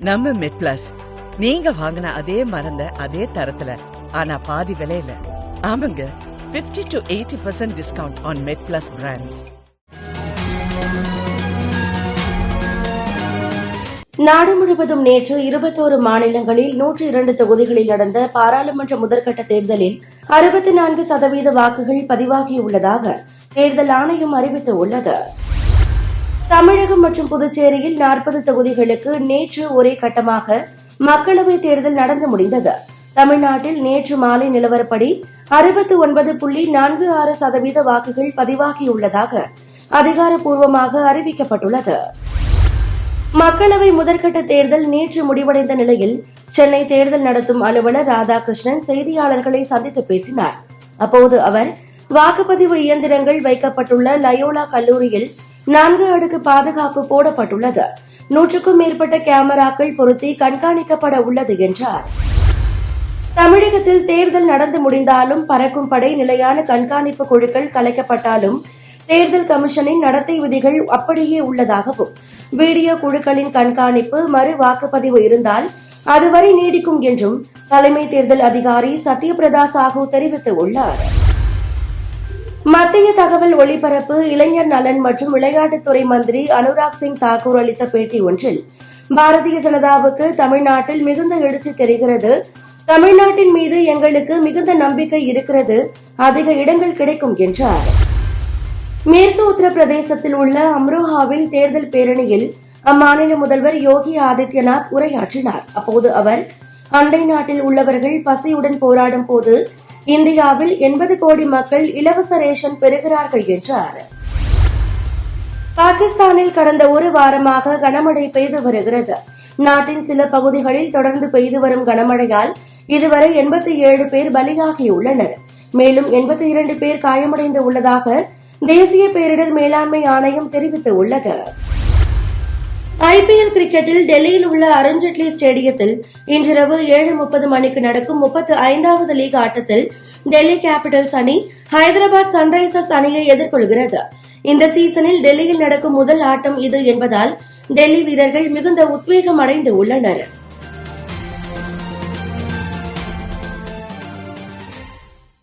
நம்ம மெட் பிளஸ் நீங்க வாங்கின அதே மருந்த அதே தரத்துல ஆனா பாதி விலையில. ஆமாங்க 50 to eighty percent discount on Med Plus brands நாடு முழுவதும் நேற்று இருபத்தோரு மாநிலங்களில் நூற்றி இரண்டு தொகுதிகளில் நடந்த பாராளுமன்ற முதற்கட்ட தேர்தலில் அறுபத்தி நான்கு சதவீத வாக்குகள் பதிவாகியுள்ளதாக தேர்தல் ஆணையம் அறிவித்துள்ளது. தமிழகம் மற்றும் புதுச்சேரியில் நாற்பது தொகுதிகளுக்கு நேற்று ஒரே கட்டமாக மக்களவைத் தேர்தல் நடந்து முடிந்தது. தமிழ்நாட்டில் நேற்று மாலை நிலவரப்படி அறுபத்தி ஒன்பது புள்ளி நான்கு ஆறு சதவீத வாக்குகள் பதிவாகியுள்ளதாக அதிகாரப்பூர்வமாக அறிவிக்கப்பட்டுள்ளது. மக்களவை முதற்கட்ட தேர்தல் நேற்று முடிவடைந்த நிலையில் சென்னை தேர்தல் நடத்தும் அலுவலர் ராதாகிருஷ்ணன் செய்தியாளர்களை சந்தித்து பேசினார். அப்போது அவர் வாக்குப்பதிவு இயந்திரங்கள் வைக்கப்பட்டுள்ள லயோலா கல்லூரியில் நான்கு அடுக்கு பாதுகாப்பு போடப்பட்டுள்ளது. நூற்றுக்கும் மேற்பட்ட கேமராக்கள் பொருத்தி கண்காணிக்கப்பட உள்ளது என்றார். தமிழகத்தில் தேர்தல் நடந்து முடிந்தாலும் பறக்கும் படை நிலையான கண்காணிப்பு குழுக்கள் கலைக்கப்பட்டாலும் தேர்தல் கமிஷனின் நடத்தை விதிகள் அப்படியே உள்ளதாகவும் வீடியோ குழுக்களின் கண்காணிப்பு மறு வாக்குப்பதிவு இருந்தால் அதுவரை நீடிக்கும் என்றும் தலைமை தேர்தல் அதிகாரி சத்யபிரதா சாஹூ தெரிவித்துள்ளார். மத்திய தகவல் ஒளிபரப்பு இளைஞர் நலன் மற்றும் விளையாட்டுத்துறை மந்திரி அனுராக் சிங் தாக்கூர் அளித்த பேட்டி ஒன்றில் பாரதிய ஜனதாவுக்கு தமிழ்நாட்டில் மிகுந்த எழுச்சி தெரிகிறது. தமிழ்நாட்டின் மீது எங்களுக்கு மிகுந்த நம்பிக்கை இருக்கிறது. அதிக இடங்கள் கிடைக்கும் என்றார். மேற்கு உத்தரப்பிரதேசத்தில் உள்ள அம்ரோஹாவில் தேர்தல் பேரணியில் அம்மாநில முதல்வர் யோகி ஆதித்யநாத் உரையாற்றினார். அப்போது அவர் அண்டை நாட்டில் உள்ளவர்கள் பசியுடன் போராடும் போது இந்தியாவில் எண்பது கோடி மக்கள் இலவச ரேஷன் பெறுகிறார்கள் என்றார். பாகிஸ்தானில் கடந்த ஒரு வாரமாக கனமழை பெய்து வருகிறது. நாட்டின் சில பகுதிகளில் தொடர்ந்து பெய்து வரும் கனமழையால் இதுவரை எண்பத்தி ஏழு பேர் பலியாகியுள்ளனர். மேலும் எண்பத்தி இரண்டு பேர் காயமடைந்து உள்ளதாக தேசிய பேரிடர் மேலாண்மை ஆணையம் தெரிவித்துள்ளது. ஐபிஎல் கிரிக்கெட்டில் டெல்லியில் உள்ள அருண்ஜேட்லி ஸ்டேடியத்தில் இன்றிரவு ஏழு முப்பது மணிக்கு நடக்கும் முப்பத்து ஐந்தாவது லீக் ஆட்டத்தில் டெல்லி கேபிட்டல்ஸ் அணி ஹைதராபாத் சன்ரைசர்ஸ் அணியை எதிர்கொள்கிறது. இந்த சீசனில் டெல்லியில் நடக்கும் முதல் ஆட்டம் இது என்பதால் டெல்லி வீரர்கள் மிகுந்த உத்வேகம் அடைந்து உள்ளனர்.